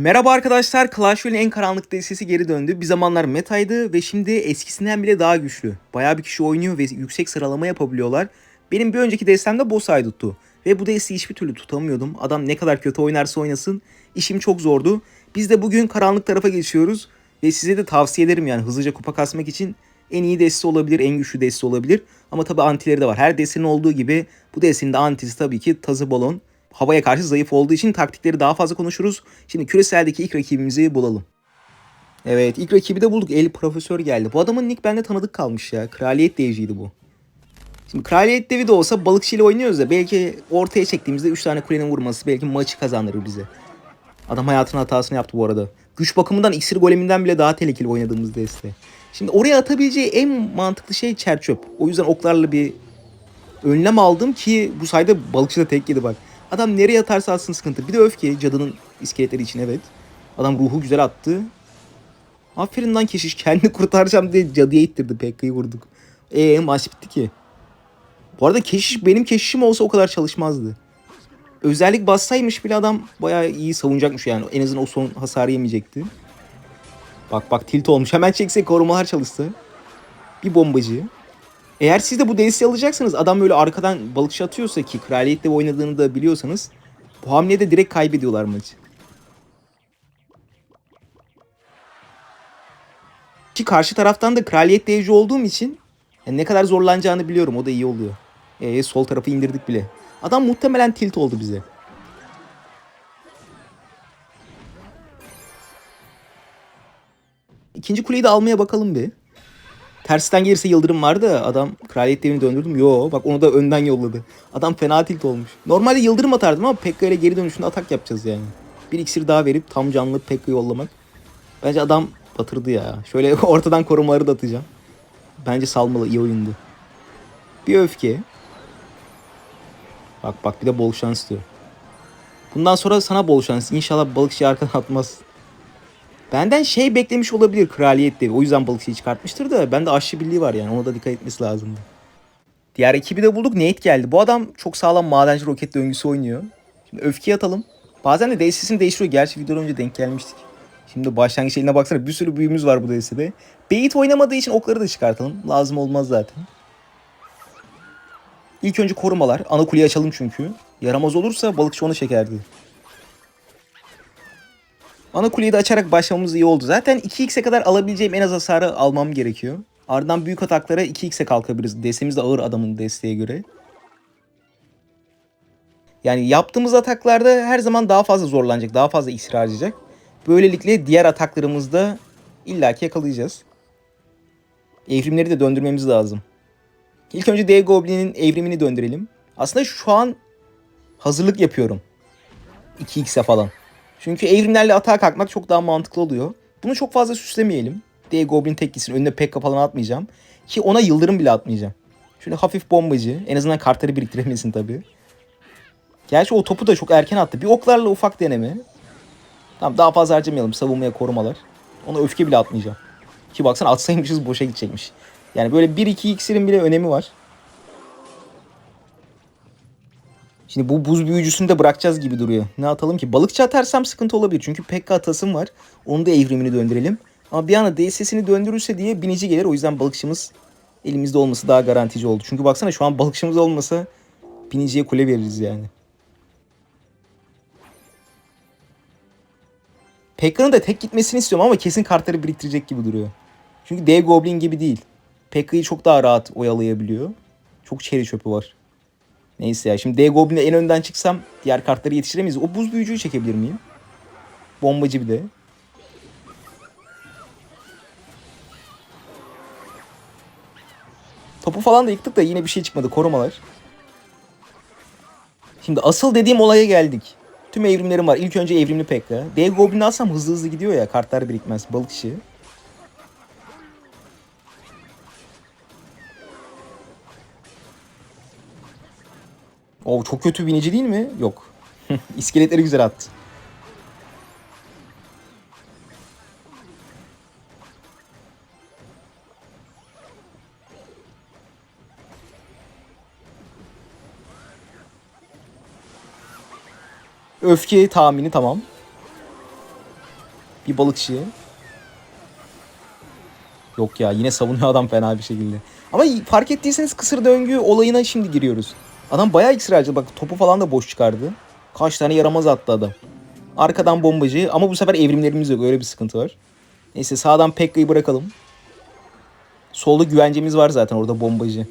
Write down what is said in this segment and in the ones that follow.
Merhaba arkadaşlar, Clash Royale'in en karanlık destesi geri döndü. Bir zamanlar metaydı ve şimdi eskisinden bile daha güçlü. Bayağı bir kişi oynuyor ve yüksek sıralama yapabiliyorlar. Benim bir önceki destemde boss tuttu. Ve bu desteği hiçbir türlü tutamıyordum. Adam ne kadar kötü oynarsa oynasın işim çok zordu. Biz de bugün karanlık tarafa geçiyoruz. Ve size de tavsiye ederim yani hızlıca kupa kasmak için en iyi deste olabilir, en güçlü deste olabilir. Ama tabi antileri de var. Her destenin olduğu gibi bu destenin de antisi tabii ki tazı balon havaya karşı zayıf olduğu için taktikleri daha fazla konuşuruz. Şimdi küreseldeki ilk rakibimizi bulalım. Evet ilk rakibi de bulduk. El Profesör geldi. Bu adamın nick bende tanıdık kalmış ya. Kraliyet devciydi bu. Şimdi Kraliyet devi de olsa balıkçıyla oynuyoruz ya. Belki ortaya çektiğimizde 3 tane kulenin vurması belki maçı kazandırır bize. Adam hayatının hatasını yaptı bu arada. Güç bakımından iksir goleminden bile daha tehlikeli oynadığımız deste. Şimdi oraya atabileceği en mantıklı şey çerçöp. O yüzden oklarla bir önlem aldım ki bu sayede balıkçı da tek yedi bak. Adam nereye atarsa atsın sıkıntı. Bir de öfke cadının iskeletleri için evet. Adam ruhu güzel attı. Aferin lan keşiş kendini kurtaracağım diye cadıya ittirdi. Pekka'yı vurduk. Eee maç bitti ki. Bu arada keşiş benim keşişim olsa o kadar çalışmazdı. Özellik bassaymış bile adam bayağı iyi savunacakmış yani. En azından o son hasarı yemeyecekti. Bak bak tilt olmuş. Hemen çekse korumalar çalışsa. Bir bombacı. Eğer siz de bu desteği alacaksanız adam böyle arkadan balıkçı atıyorsa ki kraliyette oynadığını da biliyorsanız bu hamlede direkt kaybediyorlar maçı. Ki karşı taraftan da kraliyet devci olduğum için yani ne kadar zorlanacağını biliyorum. O da iyi oluyor. Ee, sol tarafı indirdik bile. Adam muhtemelen tilt oldu bize. İkinci kuleyi de almaya bakalım bir. Tersten gelirse yıldırım vardı. Adam kraliyet devini döndürdüm. Yo bak onu da önden yolladı. Adam fena tilt olmuş. Normalde yıldırım atardım ama Pekka ile geri dönüşünde atak yapacağız yani. Bir iksir daha verip tam canlı Pekka yollamak. Bence adam batırdı ya. Şöyle ortadan korumaları da atacağım. Bence salmalı iyi oyundu. Bir öfke. Bak bak bir de bol şans diyor. Bundan sonra sana bol şans. İnşallah balıkçı arkadan atmaz. Benden şey beklemiş olabilir kraliyet devi. O yüzden balıkçıyı çıkartmıştır da bende aşçı birliği var yani. Ona da dikkat etmesi lazımdı. Diğer ekibi de bulduk. Nate geldi. Bu adam çok sağlam madenci roket döngüsü oynuyor. Şimdi öfkeyi atalım. Bazen de DSS'ini değiştiriyor. Gerçi videodan önce denk gelmiştik. Şimdi başlangıç eline baksana bir sürü büyümüz var bu DS'de. Bait oynamadığı için okları da çıkartalım. Lazım olmaz zaten. İlk önce korumalar. Ana kuleyi açalım çünkü. Yaramaz olursa balıkçı onu çekerdi. Ana kuleyi de açarak başlamamız iyi oldu. Zaten 2x'e kadar alabileceğim en az hasarı almam gerekiyor. Ardından büyük ataklara 2x'e kalkabiliriz. Destemiz de ağır adamın desteğe göre. Yani yaptığımız ataklarda her zaman daha fazla zorlanacak, daha fazla iksir harcayacak. Böylelikle diğer ataklarımızda illaki yakalayacağız. Evrimleri de döndürmemiz lazım. İlk önce D Goblin'in evrimini döndürelim. Aslında şu an hazırlık yapıyorum. 2x'e falan. Çünkü evrimlerle atağa kalkmak çok daha mantıklı oluyor. Bunu çok fazla süslemeyelim. D Goblin tek gitsin. Önüne Pekka falan atmayacağım. Ki ona yıldırım bile atmayacağım. Şöyle hafif bombacı. En azından kartları biriktiremesin tabii. Gerçi o topu da çok erken attı. Bir oklarla ufak deneme. Tamam daha fazla harcamayalım. Savunmaya korumalar. Ona öfke bile atmayacağım. Ki baksana atsaymışız boşa gidecekmiş. Yani böyle 1-2 iksirin bile önemi var. Şimdi bu buz büyücüsünü de bırakacağız gibi duruyor. Ne atalım ki? Balıkçı atarsam sıkıntı olabilir. Çünkü Pekka atasım var. Onu da evrimini döndürelim. Ama bir anda DSS'ini döndürürse diye binici gelir. O yüzden balıkçımız elimizde olması daha garantici oldu. Çünkü baksana şu an balıkçımız olmasa biniciye kule veririz yani. Pekka'nın da tek gitmesini istiyorum ama kesin kartları biriktirecek gibi duruyor. Çünkü dev goblin gibi değil. Pekka'yı çok daha rahat oyalayabiliyor. Çok çeri çöpü var. Neyse ya şimdi D Goblin'e en önden çıksam diğer kartları yetiştiremeyiz. O buz büyücüyü çekebilir miyim? Bombacı bir de. Topu falan da yıktık da yine bir şey çıkmadı. Korumalar. Şimdi asıl dediğim olaya geldik. Tüm evrimlerim var. İlk önce evrimli Pekka. D Goblin'i alsam hızlı hızlı gidiyor ya. Kartlar birikmez. Balıkçı. O çok kötü binici değil mi? Yok. İskeletleri güzel attı. Öfke tahmini tamam. Bir balıkçı. Yok ya yine savunuyor adam fena bir şekilde. Ama fark ettiyseniz kısır döngü olayına şimdi giriyoruz. Adam bayağı iksir harcadı. Bak topu falan da boş çıkardı. Kaç tane yaramaz attı adam. Arkadan bombacı ama bu sefer evrimlerimiz yok. Öyle bir sıkıntı var. Neyse sağdan Pekka'yı bırakalım. Solda güvencemiz var zaten orada bombacı.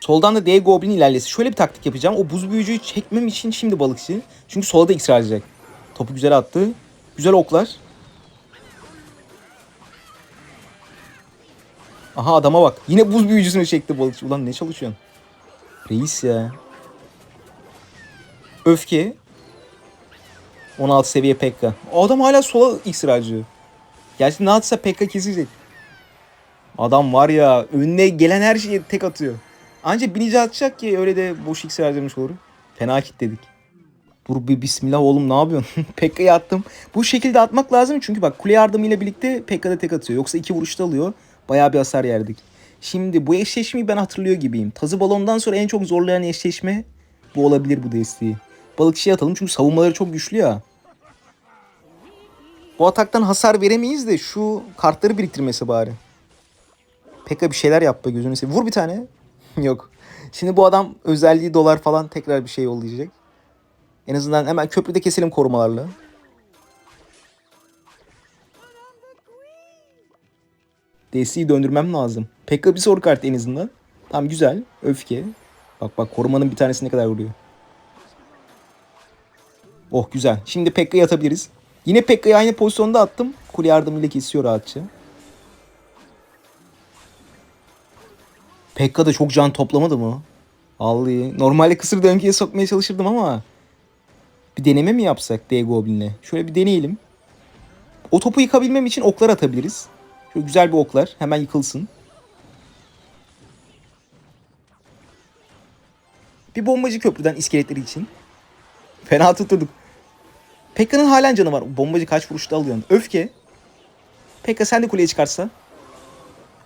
Soldan da D Goblin ilerlesi. Şöyle bir taktik yapacağım. O buz büyücüyü çekmem için şimdi balıkçı. Çünkü solda iksir harcayacak. Topu güzel attı. Güzel oklar. Aha adama bak. Yine buz büyücüsünü çekti balıkçı. Ulan ne çalışıyorsun? Reis ya. Öfke. 16 seviye Pekka. Adam hala sola iksir. Gerçi ne atsa Pekka kesecek. Adam var ya önüne gelen her şeyi tek atıyor. Ancak binici atacak ki öyle de boş iksir harcamış olur. Fena kitledik. Dur bir bismillah oğlum ne yapıyorsun? Pekka'yı attım. Bu şekilde atmak lazım çünkü bak kule yardımıyla birlikte Pekka da tek atıyor. Yoksa iki vuruşta alıyor. Bayağı bir hasar yerdik. Şimdi bu eşleşmeyi ben hatırlıyor gibiyim. Tazı balondan sonra en çok zorlayan eşleşme bu olabilir bu desteği. Balıkçıya atalım çünkü savunmaları çok güçlü ya. Bu ataktan hasar veremeyiz de şu kartları biriktirmesi bari. Pekka bir şeyler yap be gözünü seveyim. Vur bir tane. Yok. Şimdi bu adam özelliği dolar falan tekrar bir şey yollayacak. En azından hemen köprüde keselim korumalarla. DC'yi döndürmem lazım. Pekka bir soru kartı en azından. Tamam güzel. Öfke. Bak bak korumanın bir tanesi ne kadar vuruyor. Oh güzel. Şimdi Pekka'yı atabiliriz. Yine Pekka'yı aynı pozisyonda attım. Kule yardımıyla kesiyor rahatça. Pekka da çok can toplamadı mı? Vallahi. Normalde kısır döngüye sokmaya çalışırdım ama. Bir deneme mi yapsak D Goblin'le? Şöyle bir deneyelim. O topu yıkabilmem için oklar atabiliriz. Şöyle güzel bir oklar. Hemen yıkılsın. Bir bombacı köprüden iskeletleri için. Fena tutturduk. Pekka'nın halen canı var. Bombacı kaç vuruşta alıyorsun? Öfke. Pekka sen de kuleye çıkarsa.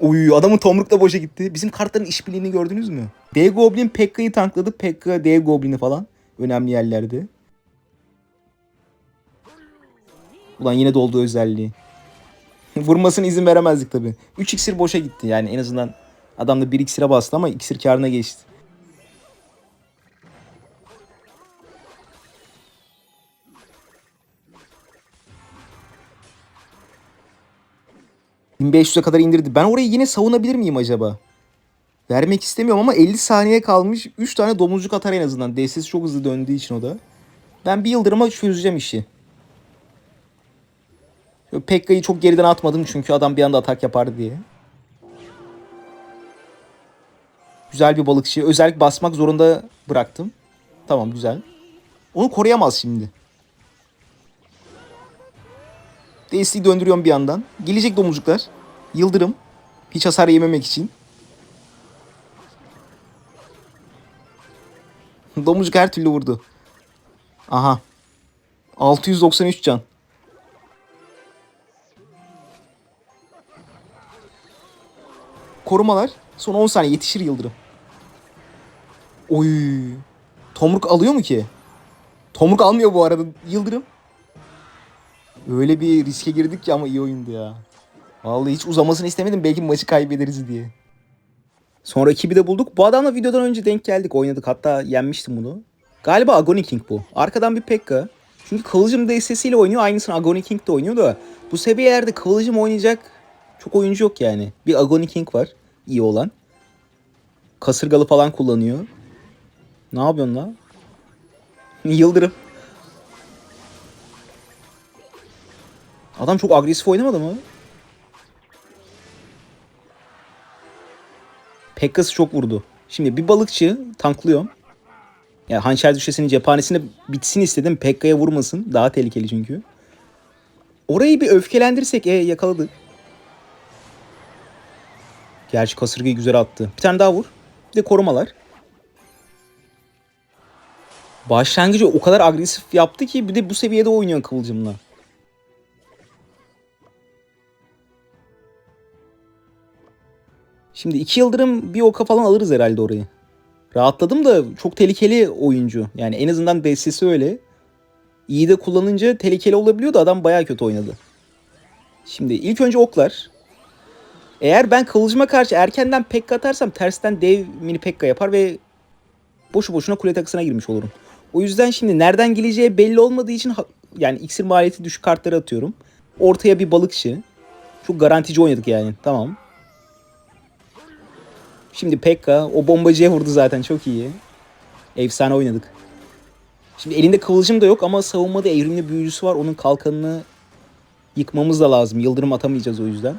Uy adamın tomruk da boşa gitti. Bizim kartların işbirliğini gördünüz mü? D Goblin Pekka'yı tankladı. Pekka D Goblin'i falan. Önemli yerlerde. Ulan yine doldu özelliği. Vurmasına izin veremezdik tabi. 3 iksir boşa gitti yani en azından adam da 1 iksire bastı ama iksir karına geçti. ...1500'e kadar indirdi. Ben orayı yine savunabilir miyim acaba? Vermek istemiyorum ama 50 saniye kalmış. 3 tane domuzcuk atar en azından. DSS çok hızlı döndüğü için o da. Ben bir yıldırıma çözeceğim işi. Pekka'yı çok geriden atmadım çünkü adam bir anda atak yapardı diye. Güzel bir balıkçı. Özellik basmak zorunda bıraktım. Tamam güzel. Onu koruyamaz şimdi. DS'yi döndürüyorum bir yandan. Gelecek domuzcuklar. Yıldırım. Hiç hasar yememek için. Domuzcuk her türlü vurdu. Aha. 693 can. Korumalar. Son 10 saniye yetişir Yıldırım. Oy. Tomruk alıyor mu ki? Tomruk almıyor bu arada Yıldırım. Öyle bir riske girdik ki ama iyi oyundu ya. Vallahi hiç uzamasını istemedim belki maçı kaybederiz diye. Sonra ekibi de bulduk. Bu adamla videodan önce denk geldik oynadık. Hatta yenmiştim bunu. Galiba Agony King bu. Arkadan bir Pekka. Çünkü Kıvılcım destesiyle oynuyor. Aynısını Agony King de oynuyor da. Bu seviyelerde Kıvılcım oynayacak çok oyuncu yok yani. Bir Agony King var. iyi olan. Kasırgalı falan kullanıyor. Ne yapıyorsun la? Yıldırım. Adam çok agresif oynamadı mı? Pekkas'ı çok vurdu. Şimdi bir balıkçı tanklıyorum. Ya yani hançer düşesinin cephanesinde bitsin istedim. Pekka'ya vurmasın. Daha tehlikeli çünkü. Orayı bir öfkelendirsek e yakaladık. Gerçi kasırgayı güzel attı. Bir tane daha vur. Bir de korumalar. Başlangıcı o kadar agresif yaptı ki bir de bu seviyede oynuyor Kıvılcım'la. Şimdi iki yıldırım bir oka falan alırız herhalde orayı. Rahatladım da çok tehlikeli oyuncu. Yani en azından destesi öyle. iyi de kullanınca tehlikeli olabiliyor da adam bayağı kötü oynadı. Şimdi ilk önce oklar. Eğer ben kılıcıma karşı erkenden pekka atarsam tersten dev mini pekka yapar ve boşu boşuna kule takısına girmiş olurum. O yüzden şimdi nereden geleceği belli olmadığı için yani iksir maliyeti düşük kartları atıyorum. Ortaya bir balıkçı. Çok garantici oynadık yani. Tamam. Şimdi Pekka o bombacıya vurdu zaten çok iyi. Efsane oynadık. Şimdi elinde kıvılcım da yok ama savunmada evrimli büyücüsü var. Onun kalkanını yıkmamız da lazım. Yıldırım atamayacağız o yüzden.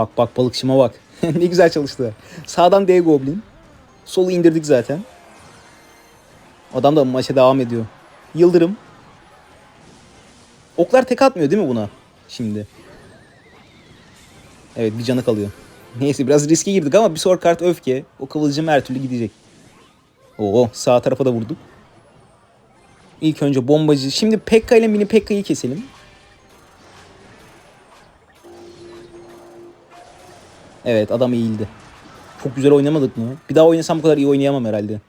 Bak bak balıkçıma bak. ne güzel çalıştı. Sağdan D Goblin. Solu indirdik zaten. Adam da maça devam ediyor. Yıldırım. Oklar tek atmıyor değil mi buna? Şimdi. Evet bir canı kalıyor. Neyse biraz riske girdik ama bir sonraki kart öfke. O kıvılcım her türlü gidecek. Oo sağ tarafa da vurduk. İlk önce bombacı. Şimdi Pekka ile mini Pekka'yı keselim. Evet adam eğildi. Çok güzel oynamadık mı? Bir daha oynasam bu kadar iyi oynayamam herhalde.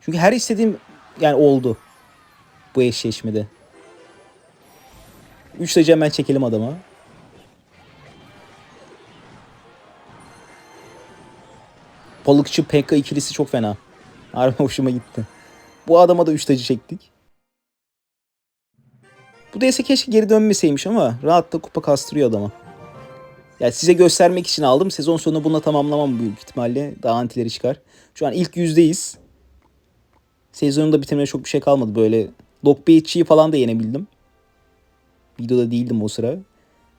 Çünkü her istediğim yani oldu. Bu eşleşmede. 3 tacı hemen çekelim adama. Balıkçı Pekka ikilisi çok fena. Harbi hoşuma gitti. Bu adama da 3 tacı çektik. Bu DS keşke geri dönmeseymiş ama rahat da kupa kastırıyor adama. Yani size göstermek için aldım. Sezon sonunda bununla tamamlamam büyük ihtimalle. Daha antileri çıkar. Şu an ilk yüzdeyiz. Sezonunda bitirmeye çok bir şey kalmadı. Böyle Lockbait'çiyi falan da yenebildim. Videoda değildim o sıra.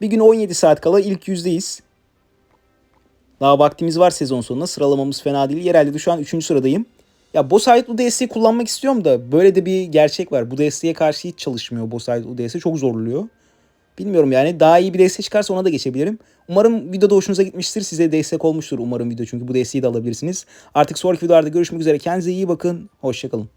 Bir gün 17 saat kala ilk yüzdeyiz. Daha vaktimiz var sezon sonunda. Sıralamamız fena değil. Yerelde de şu an 3. sıradayım. Ya Boss Ait UDS'yi kullanmak istiyorum da böyle de bir gerçek var. Bu DS'ye karşı hiç çalışmıyor Boss Ait UDS. Çok zorluyor. Bilmiyorum yani daha iyi bir DS çıkarsa ona da geçebilirim. Umarım videoda hoşunuza gitmiştir. Size destek olmuştur umarım video çünkü bu DS'yi de alabilirsiniz. Artık sonraki videolarda görüşmek üzere. Kendinize iyi bakın. Hoşçakalın.